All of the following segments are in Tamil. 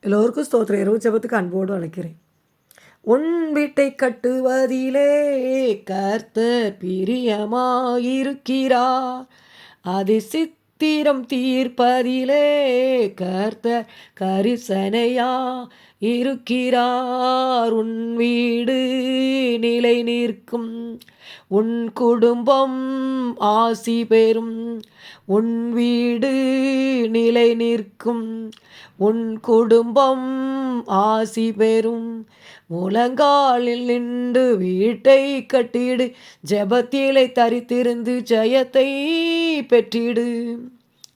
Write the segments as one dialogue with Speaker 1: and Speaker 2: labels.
Speaker 1: எல்லோருக்கும் ஸ்தோத்திரம். இரவு ஜபத்துக்கு அன்போடு அழைக்கிறேன். உன் வீட்டை கட்டுவதிலே கர்த்தர் பிரியமாயிருக்கிறார். அதிசித்த தீரம் தீர்ப்பதிலே கர்த்தர் கரிசனையா இருக்கிறார். உன் வீடு நிலை நிற்கும். உன் குடும்பம் ஆசி பெறும். உன் வீடு நிலை நிற்கும். உன் குடும்பம் ஆசி பெறும். முழங்காலில் நின்று வீட்டை கட்டிடு ஜெபத்திலே தரித்திருந்து ஜெயத்தை பெற்றிடு.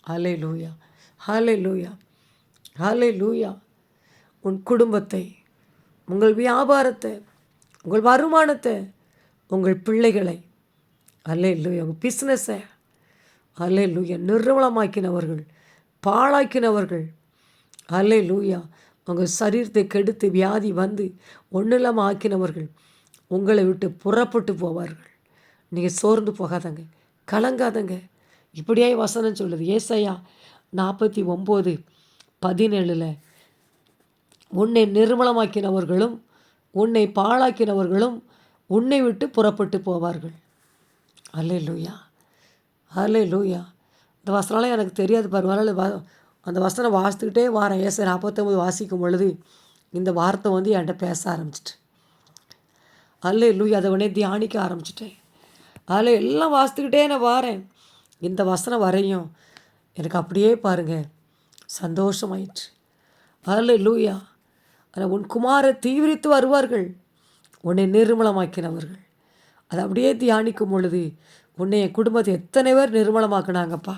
Speaker 1: ஹலே லூயா ஹலே லூயா ஹலே லூயா உன் குடும்பத்தை உங்கள் வியாபாரத்தை உங்கள் வருமானத்தை உங்கள் பிள்ளைகளை அல்லே லூயா உங்கள் பிஸ்னஸை அல்லே லூயா நிர்மலமாக்கினவர்கள் பாழாக்கினவர்கள் அல்லே லூயா உங்கள் சரீரத்தை கெடுத்து வியாதி வந்து ஒன்றும் ஆக்கினவர்கள் உங்களை விட்டு புறப்பட்டு போவார்கள். நீங்கள் சோர்ந்து போகாதங்க கலங்காதங்க. இப்படியே வசனம் சொல்லுது. ஏசையா நாற்பத்தி ஒம்பது பதினேழில் உன்னை நிர்மலமாக்கினவர்களும் உன்னை பாழாக்கினவர்களும் உன்னை விட்டு புறப்பட்டு போவார்கள். அல்லே லூயா அல்லே லூயா இந்த வசனம்லாம் எனக்கு தெரியாது பரவாயில்ல. அந்த வசனம் வாசித்துக்கிட்டே வாரேன். ஏசை நாற்பத்தொம்பது வாசிக்கும் பொழுது இந்த வார்த்தை வந்து என்கிட்ட பேச ஆரம்பிச்சிட்டு. அல்ல லூயா அதை உடனே தியானிக்க ஆரம்பிச்சிட்டேன். அதில் எல்லாம் வாசித்துக்கிட்டே நான் வாரேன். இந்த வசனம் வரையும் எனக்கு அப்படியே பாருங்கள் சந்தோஷமாயிற்று. அதில் லூயா அதில் உன் குமாரை தீவிரித்து வருவார்கள் உன்னை நிர்மலமாக்கினவர்கள். அதை அப்படியே தியானிக்கும் பொழுது உன்னை என் குடும்பத்தை எத்தனை பேர் நிர்மலமாக்குனாங்கப்பா.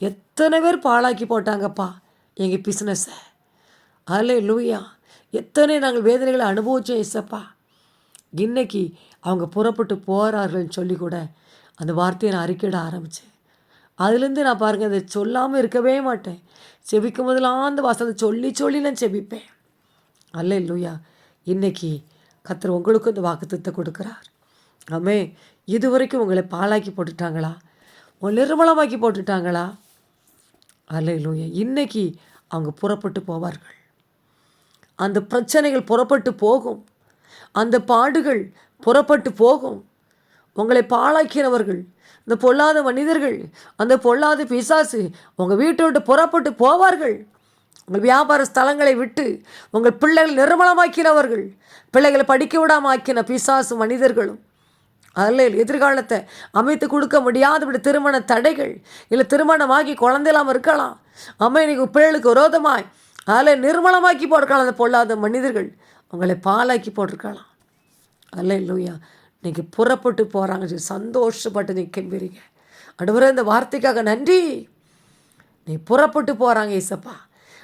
Speaker 1: எத்தனை பேர் பாழாக்கி போட்டாங்கப்பா எங்கள் பிஸ்னஸை அல்ல லூயா எத்தனை நாங்கள் வேதனைகளை அனுபவித்தோம் இசப்பா இன்னைக்கு அவங்க புறப்பட்டு போகிறார்கள்னு சொல்லி கூட அந்த வார்த்தையை நான் அறிக்கையிட ஆரம்பித்தேன் அதுலேருந்து நான் பாருங்கள் அதை சொல்லாமல் இருக்கவே மாட்டேன். செபிக்கும் போதெல்லாம் அந்த வாசத்தை சொல்லி சொல்லி நான் செபிப்பேன். அல்ல இல்லையா இன்னைக்கு கத்தர் உங்களுக்கும் இந்த வாக்குத்தத்தை கொடுக்குறார். ஆமே இது வரைக்கும் உங்களை பாலாக்கி போட்டுட்டாங்களா? நிர்மலமாக்கி போட்டுட்டாங்களா? அல்ல இன்னைக்கு அவங்க புறப்பட்டு போவார்கள். அந்த பிரச்சனைகள் புறப்பட்டு போகும். அந்த பாடுகள் புறப்பட்டு போகும். உங்களை பாழாக்கினவர்கள் இந்த பொல்லாத மனிதர்கள் அந்த பொல்லாத பிசாசு உங்கள் வீட்டை விட்டு புறப்பட்டு போவார்கள். உங்கள் வியாபார ஸ்தலங்களை விட்டு உங்கள் பிள்ளைகள் நிர்மலமாக்கினவர்கள் பிள்ளைகளை படிக்க விடாமாக்கின ஆக்கின பிசாசு மனிதர்களும் அதில் எதிர்காலத்தை அமைத்து கொடுக்க முடியாத இப்படி திருமண தடைகள் இல்லை திருமணமாகி குழந்தை இல்லாமல் இருக்கலாம். அம்மா இன்னைக்கு பிள்ளைகளுக்கு விரோதமாய் அதில் நிர்மலமாக்கி போட்டிருக்கலாம் அந்த பொல்லாத மனிதர்கள். உங்களை பாலாக்கி போட்டிருக்கலாம். அல்ல இல்லையா இன்றைக்கி புறப்பட்டு போகிறாங்க சொல்லி சந்தோஷப்பட்டு நீ கெம்பீரிங்க. அடுவரே இந்த வார்த்தைக்காக நன்றி. நீ புறப்பட்டு போகிறாங்க ஏசப்பா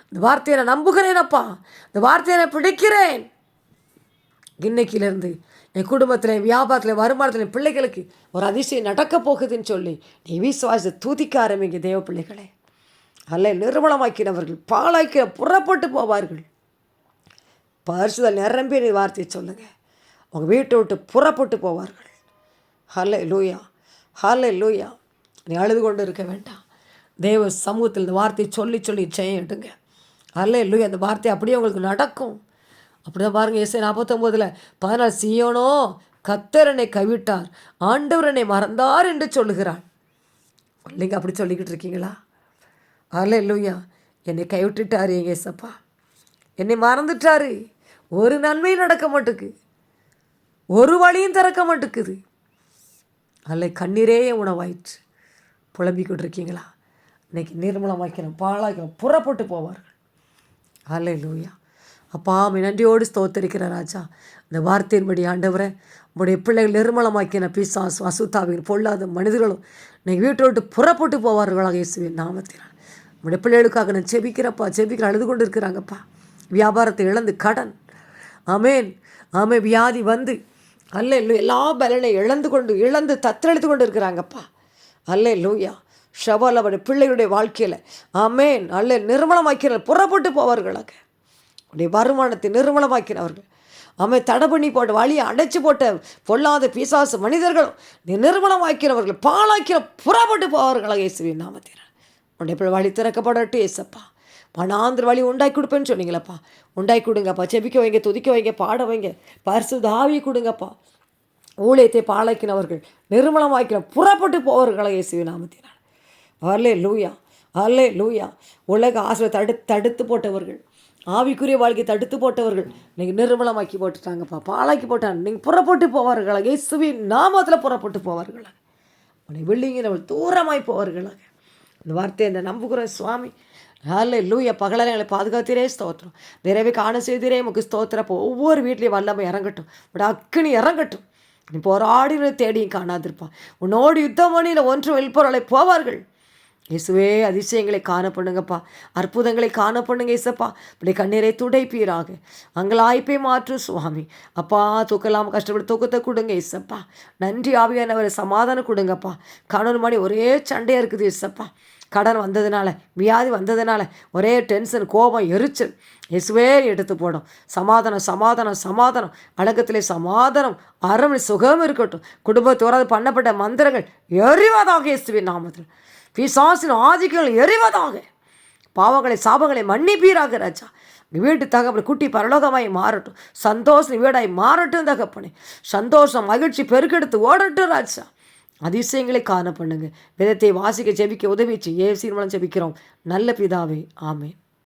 Speaker 1: இந்த வார்த்தையை நான் நம்புகிறேனப்பா இந்த வார்த்தையை நான் பிடிக்கிறேன். இன்னைக்கிலேருந்து என் குடும்பத்தில் வியாபாரத்தில் வருமானத்தில் பிள்ளைகளுக்கு ஒரு அதிசயம் நடக்க போகுதுன்னு சொல்லி நீ விசுவாசத்தை தூதிக்க ஆரம்பிங்க தேவ பிள்ளைகளே. அல்ல நிர்மலமாக்கினவர்கள் பாலாக்கிற புறப்பட்டு போவார்கள். பரிசுதல் நிரம்பி நீ வார்த்தையை சொல்லுங்கள் உங்கள் வீட்டை விட்டு புறப்பட்டு போவார்கள். ஹல்லே லூயா ஹல்லே லூயா நீ அழுது கொண்டு இருக்க வேண்டாம். தேவ சமூகத்தில் இந்த வார்த்தையை சொல்லி சொல்லி செய்யட்டுங்க அல்ல லூயா அந்த வார்த்தை அப்படியே உங்களுக்கு நடக்கும். அப்படிதான் பாருங்கள் இசை நாற்பத்தொம்போதில் பதினாறு சியோனோ கத்தரனை கைவிட்டார் ஆண்டவரனை மறந்தார் என்று சொல்லுகிறான் இல்லைங்க அப்படி சொல்லிக்கிட்டு இருக்கீங்களா? அதில் இல்லையா என்னை கைவிட்டுட்டாரு எங்க ஏசப்பா என்னை மறந்துட்டாரு. ஒரு நன்மையும் நடக்க மாட்டுக்கு. ஒரு வழியும் திறக்க மாட்டேக்குது. அல்ல கண்ணீரே உணவாயிற்று. புலம்பிக்கிட்டு இருக்கீங்களா? இன்னைக்கு நிர்மலமாக்கணும் பாழாக்கணும் புறப்பட்டு போவார்கள். அல்ல லூயா அப்பா நன்றியோடு ஸ்தோத்தரிக்கிற ராஜா. இந்த வார்த்தையின்படி ஆண்டவரை உங்களுடைய பிள்ளைகள் நிர்மலமாக்கின பிசாஸ் அசுத்தாவின் பொல்லாத மனிதர்களும் இன்னைக்கு வீட்டை விட்டு புறப்பட்டு போவார்களாக இயேசுவின் நாமத்தினால். உங்களுடைய பிள்ளைகளுக்காக நான் செபிக்கிறப்பா செபிக்கிற அழுது கொண்டு இருக்கிறாங்கப்பா வியாபாரத்தை இழந்து கடன். ஆமேன். ஆமே வியாதி வந்து அல்ல இல்லை எல்லா பலனை இழந்து கொண்டு இழந்து தத்தெடுத்து கொண்டு இருக்கிறாங்கப்பா அல்ல லூயா ஷவால் பிள்ளைகளுடைய வாழ்க்கையில் ஆமேன். அல்ல நிர்மலமாக்கிற புறப்பட்டு போவார்களாக. உடைய வருமானத்தை நிர்மலமாக்கினவர்கள். அவன் தடை பண்ணி போட்ட வழியை அடைச்சி போட்ட பொல்லாத பிசாசு மனிதர்களும் நீ நிர்மலமாக்கிறவர்கள் பாலாக்கிற புறப்பட்டு போவார்களாக இயேசுவின் நாமத்தினர் உன்னுடைய பிள்ளை வழி திறக்கப்படட்டு ஏசப்பா பணாந்திர வழி உண்டாக்கி கொடுப்பேன்னு சொன்னீங்களப்பா. உண்டாக்கி கொடுங்கப்பா. செபிக்க வைங்க துதிக்க வைங்க பாட வைங்க. பரிசு தாவி கொடுங்கப்பா. ஊழியத்தை பாலாக்கினவர்கள் நிர்மலமாக்கின புறப்பட்டு போவர்களை இயேசுவின் நாமத்தினார் வரலே லூயா அல்லே லூயா உலக ஆசிரியர் தடு தடுத்து போட்டவர்கள். ஆவிக்குரிய வாழ்க்கை தடுத்து போட்டவர்கள். நீங்கள் நிர்மலமாக்கி போட்டுட்டாங்கப்பா பாலாக்கி போட்டாங்க. நீங்கள் புறப்பட்டு போவார்களாக. இயேசுவின் நாமத்தில் புறப்பட்டு போவார்களாக. உன்னை வில்லிங்கிறவள் தூரமாய் போவார்களாக. இந்த வார்த்தையை இந்த நம்புகிற சுவாமி. நல்ல லூய பகலங்களை எங்களை பாதுகாத்திரே ஸ்தோத்திரம். நிறைவே காண செய்திரே முக்கு ஸ்தோத்திரப்போ ஒவ்வொரு வீட்லேயும் வல்லமை இறங்கட்டும். உட அக்கினி இறங்கட்டும். நீ போராடின தேடியும் காணாதிருப்பான். உன்னோடு யுத்தம் பண்ணியில் ஒன்று வெளிப்பொருளை போவார்கள். இயேசுவே அதிசயங்களை காண பண்ணுங்கப்பா. அற்புதங்களை காண பண்ணுங்க இசப்பா இப்படி கண்ணீரை துடைப்பீராக. அங்கலாய்ப்பை மாற்று சுவாமி. அப்பா தூக்கலாம் கஷ்டப்பட்டு தூக்கத்தை கொடுங்க இசப்பா நன்றி ஆவியானவரை சமாதானம் கொடுங்கப்பா. கணவன் மணி ஒரே சண்டையாக இருக்குது இசப்பா கடன் வந்ததுனால வியாதி வந்ததுனால ஒரே டென்ஷன் கோபம் எரிச்சல். இயேசுவே எடுத்து போடும் சமாதானம் சமாதானம் சமாதானம். அழகத்திலே சமாதானம் அறம் சுகம் இருக்கட்டும். குடும்பத்தோராது பண்ணப்பட்ட மந்திரங்கள் எறிவதாக இயேசுவின் நாமத்தில். பிசாசின் ஆதிக்கங்கள் எறிவதாக பாவங்களை சாபங்களை மன்னிப்பீராக ராஜா. நீ வீட்டு தகப்பனை குட்டி பரலோகமாய் மாறட்டும். சந்தோஷம் வீடாய் மாறட்டும் தகப்பனே. சந்தோஷம் மகிழ்ச்சி பெருக்கெடுத்து ஓடட்டும் ராஜா. அதிசயங்களை காண பண்ணுங்க. விதத்தை வாசிக்க ஜெபிக்க உதவி ஏ சீர்மலம் ஜெபிக்கிறோம். நல்ல பிதாவே ஆமென்.